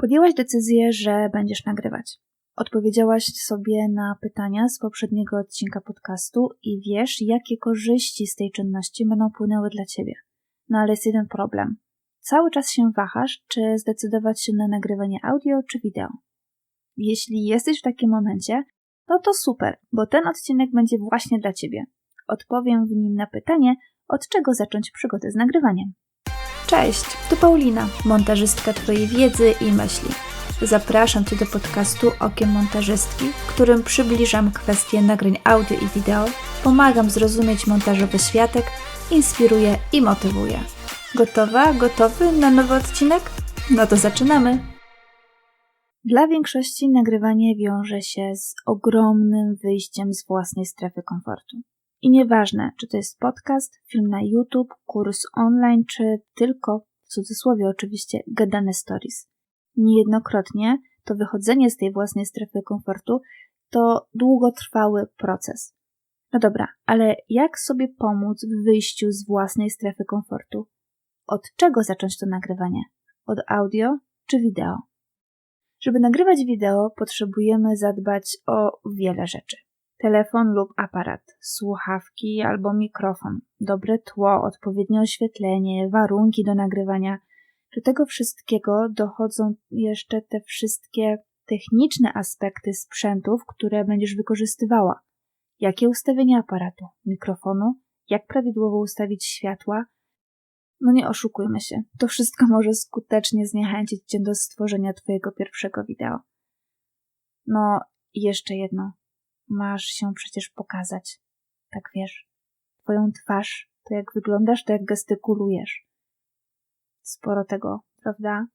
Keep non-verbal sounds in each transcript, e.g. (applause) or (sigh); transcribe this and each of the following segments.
Podjęłaś decyzję, że będziesz nagrywać. Odpowiedziałaś sobie na pytania z poprzedniego odcinka podcastu i wiesz, jakie korzyści z tej czynności będą płynęły dla ciebie. No ale jest jeden problem. Cały czas się wahasz, czy zdecydować się na nagrywanie audio czy wideo. Jeśli jesteś w takim momencie, no to super, bo ten odcinek będzie właśnie dla ciebie. Odpowiem w nim na pytanie, od czego zacząć przygodę z nagrywaniem. Cześć, tu Paulina, montażystka Twojej wiedzy i myśli. Zapraszam Cię do podcastu Okiem Montażystki, w którym przybliżam kwestie nagrań audio i wideo, pomagam zrozumieć montażowy światek, inspiruję i motywuję. Gotowa, gotowy na nowy odcinek? No to zaczynamy! Dla większości nagrywanie wiąże się z ogromnym wyjściem z własnej strefy komfortu. I nieważne, czy to jest podcast, film na YouTube, kurs online, czy tylko, w cudzysłowie oczywiście, gadane stories. Niejednokrotnie to wychodzenie z tej własnej strefy komfortu to długotrwały proces. No dobra, ale jak sobie pomóc w wyjściu z własnej strefy komfortu? Od czego zacząć to nagrywanie? Od audio czy wideo? Żeby nagrywać wideo, potrzebujemy zadbać o wiele rzeczy telefon lub aparat, słuchawki albo mikrofon, dobre tło, odpowiednie oświetlenie, warunki do nagrywania. Do tego wszystkiego dochodzą jeszcze te wszystkie techniczne aspekty sprzętów, które będziesz wykorzystywała. Jakie ustawienie aparatu, mikrofonu, jak prawidłowo ustawić światła. No nie oszukujmy się, to wszystko może skutecznie zniechęcić cię do stworzenia twojego pierwszego wideo. No jeszcze jedno masz się przecież pokazać. Tak wiesz, twoją twarz, to jak wyglądasz, to jak gestykulujesz. Sporo tego, prawda?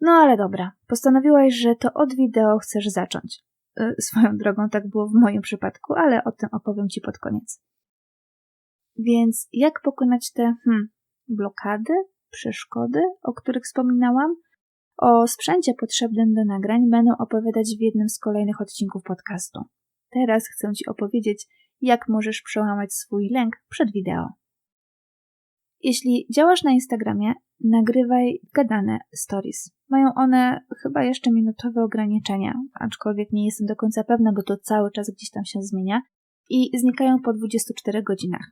No ale dobra, postanowiłaś, że to od wideo chcesz zacząć. Yy, swoją drogą tak było w moim przypadku, ale o tym opowiem Ci pod koniec. Więc jak pokonać te hmm, blokady, przeszkody, o których wspominałam? O sprzęcie potrzebnym do nagrań będę opowiadać w jednym z kolejnych odcinków podcastu. Teraz chcę Ci opowiedzieć, jak możesz przełamać swój lęk przed wideo. Jeśli działasz na Instagramie, nagrywaj gadane stories. Mają one chyba jeszcze minutowe ograniczenia, aczkolwiek nie jestem do końca pewna, bo to cały czas gdzieś tam się zmienia i znikają po 24 godzinach.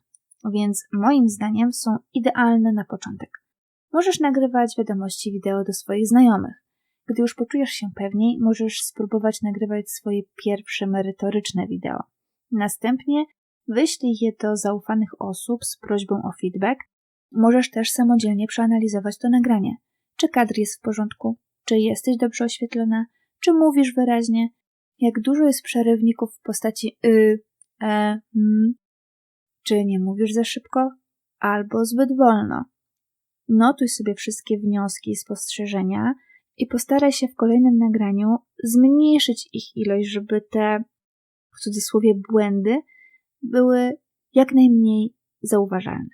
Więc moim zdaniem są idealne na początek. Możesz nagrywać wiadomości wideo do swoich znajomych. Gdy już poczujesz się pewniej, możesz spróbować nagrywać swoje pierwsze merytoryczne wideo. Następnie wyślij je do zaufanych osób z prośbą o feedback. Możesz też samodzielnie przeanalizować to nagranie. Czy kadr jest w porządku? Czy jesteś dobrze oświetlona? Czy mówisz wyraźnie? Jak dużo jest przerywników w postaci y, e, m? Czy nie mówisz za szybko? Albo zbyt wolno? Notuj sobie wszystkie wnioski i spostrzeżenia i postaraj się w kolejnym nagraniu zmniejszyć ich ilość, żeby te w cudzysłowie błędy były jak najmniej zauważalne.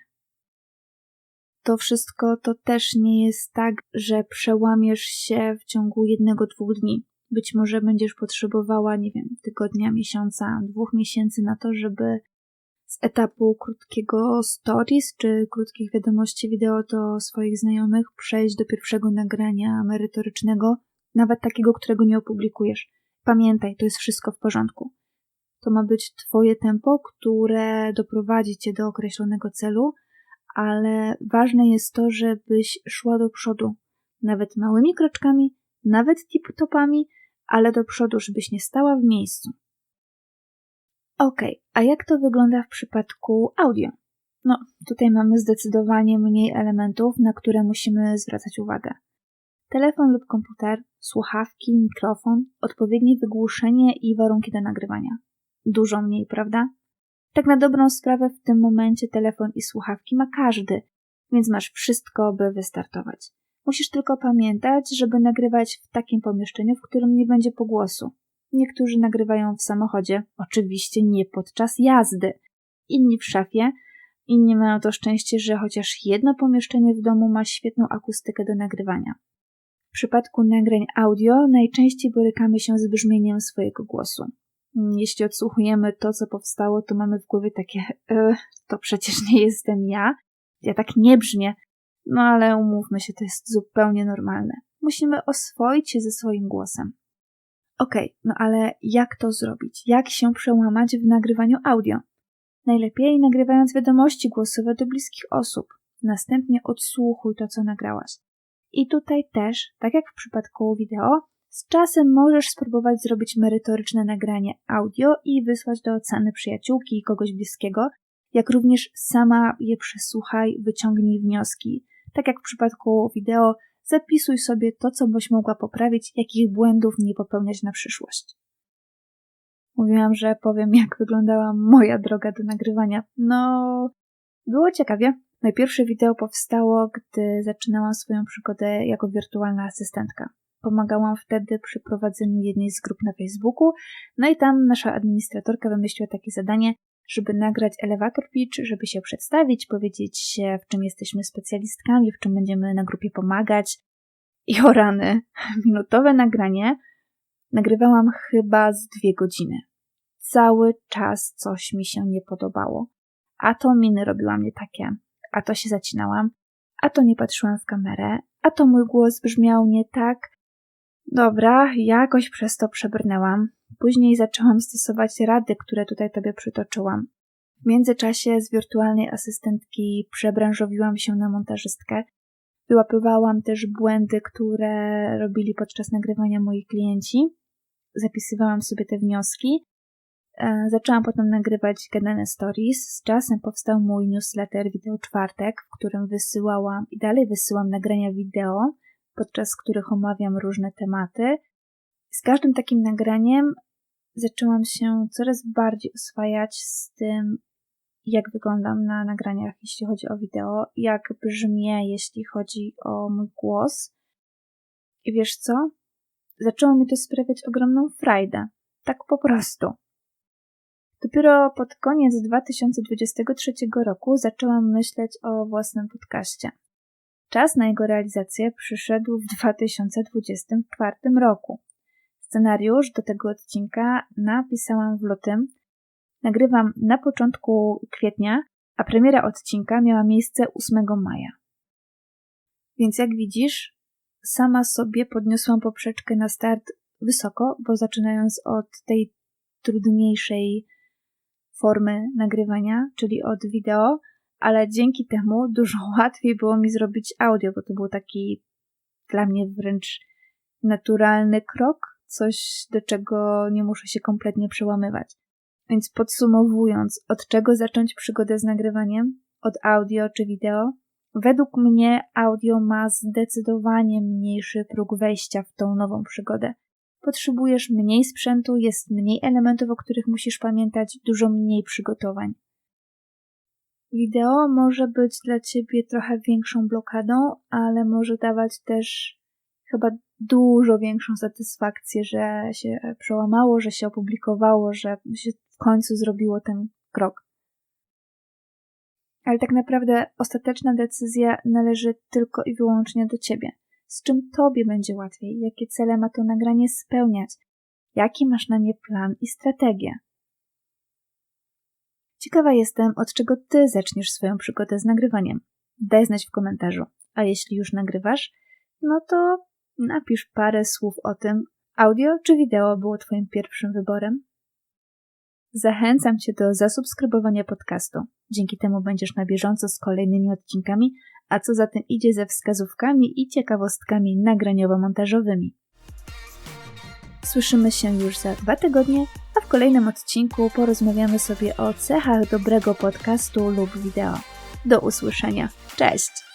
To wszystko to też nie jest tak, że przełamiesz się w ciągu jednego, dwóch dni. Być może będziesz potrzebowała, nie wiem, tygodnia, miesiąca, dwóch miesięcy na to, żeby z etapu krótkiego stories czy krótkich wiadomości wideo do swoich znajomych przejść do pierwszego nagrania merytorycznego, nawet takiego, którego nie opublikujesz. Pamiętaj, to jest wszystko w porządku. To ma być Twoje tempo, które doprowadzi Cię do określonego celu, ale ważne jest to, żebyś szła do przodu, nawet małymi kroczkami, nawet tip-topami, ale do przodu, żebyś nie stała w miejscu. Ok, a jak to wygląda w przypadku audio? No, tutaj mamy zdecydowanie mniej elementów, na które musimy zwracać uwagę. Telefon lub komputer, słuchawki, mikrofon, odpowiednie wygłuszenie i warunki do nagrywania. Dużo mniej, prawda? Tak na dobrą sprawę w tym momencie telefon i słuchawki ma każdy, więc masz wszystko, by wystartować. Musisz tylko pamiętać, żeby nagrywać w takim pomieszczeniu, w którym nie będzie pogłosu. Niektórzy nagrywają w samochodzie, oczywiście nie podczas jazdy. Inni w szafie, inni mają to szczęście, że chociaż jedno pomieszczenie w domu ma świetną akustykę do nagrywania. W przypadku nagrań audio najczęściej borykamy się z brzmieniem swojego głosu. Jeśli odsłuchujemy to, co powstało, to mamy w głowie takie, e, to przecież nie jestem ja, ja tak nie brzmię. No ale umówmy się, to jest zupełnie normalne. Musimy oswoić się ze swoim głosem. Okej, okay, no ale jak to zrobić? Jak się przełamać w nagrywaniu audio? Najlepiej nagrywając wiadomości głosowe do bliskich osób. Następnie odsłuchuj to, co nagrałaś. I tutaj też, tak jak w przypadku wideo, z czasem możesz spróbować zrobić merytoryczne nagranie audio i wysłać do oceny przyjaciółki i kogoś bliskiego, jak również sama je przesłuchaj, wyciągnij wnioski. Tak jak w przypadku wideo, zapisuj sobie to, co byś mogła poprawić, jakich błędów nie popełniać na przyszłość. Mówiłam, że powiem, jak wyglądała moja droga do nagrywania. No, było ciekawie. Moje pierwsze wideo powstało, gdy zaczynałam swoją przygodę jako wirtualna asystentka. Pomagałam wtedy przy prowadzeniu jednej z grup na Facebooku, no i tam nasza administratorka wymyśliła takie zadanie, żeby nagrać elevator pitch, żeby się przedstawić, powiedzieć, w czym jesteśmy specjalistkami, w czym będziemy na grupie pomagać. I o rany, (laughs) minutowe nagranie nagrywałam chyba z dwie godziny. Cały czas coś mi się nie podobało. A to miny robiłam nie takie, a to się zacinałam, a to nie patrzyłam w kamerę, a to mój głos brzmiał nie tak. Dobra, jakoś przez to przebrnęłam. Później zaczęłam stosować rady, które tutaj tobie przytoczyłam. W międzyczasie z wirtualnej asystentki przebranżowiłam się na montażystkę. Wyłapywałam też błędy, które robili podczas nagrywania moi klienci. Zapisywałam sobie te wnioski. E, zaczęłam potem nagrywać gadane stories. Z czasem powstał mój newsletter Wideo Czwartek, w którym wysyłałam i dalej wysyłam nagrania wideo, podczas których omawiam różne tematy. Z każdym takim nagraniem zaczęłam się coraz bardziej oswajać z tym, jak wyglądam na nagraniach, jeśli chodzi o wideo, jak brzmię, jeśli chodzi o mój głos. I wiesz co? Zaczęło mi to sprawiać ogromną frajdę. Tak po prostu. Dopiero pod koniec 2023 roku zaczęłam myśleć o własnym podcaście. Czas na jego realizację przyszedł w 2024 roku. Scenariusz do tego odcinka napisałam w lutym. Nagrywam na początku kwietnia, a premiera odcinka miała miejsce 8 maja. Więc jak widzisz, sama sobie podniosłam poprzeczkę na start wysoko, bo zaczynając od tej trudniejszej formy nagrywania, czyli od wideo, ale dzięki temu dużo (laughs) łatwiej było mi zrobić audio, bo to był taki dla mnie wręcz naturalny krok, coś, do czego nie muszę się kompletnie przełamywać. Więc podsumowując, od czego zacząć przygodę z nagrywaniem? Od audio czy wideo? Według mnie audio ma zdecydowanie mniejszy próg wejścia w tą nową przygodę. Potrzebujesz mniej sprzętu, jest mniej elementów, o których musisz pamiętać, dużo mniej przygotowań. Wideo może być dla ciebie trochę większą blokadą, ale może dawać też chyba dużo większą satysfakcję, że się przełamało, że się opublikowało, że się w końcu zrobiło ten krok. Ale tak naprawdę ostateczna decyzja należy tylko i wyłącznie do ciebie. Z czym tobie będzie łatwiej, jakie cele ma to nagranie spełniać, jaki masz na nie plan i strategię. Ciekawa jestem, od czego ty zaczniesz swoją przygodę z nagrywaniem. Daj znać w komentarzu. A jeśli już nagrywasz, no to Napisz parę słów o tym, audio czy wideo było Twoim pierwszym wyborem. Zachęcam Cię do zasubskrybowania podcastu. Dzięki temu będziesz na bieżąco z kolejnymi odcinkami, a co za tym idzie ze wskazówkami i ciekawostkami nagraniowo-montażowymi. Słyszymy się już za dwa tygodnie, a w kolejnym odcinku porozmawiamy sobie o cechach dobrego podcastu lub wideo. Do usłyszenia. Cześć!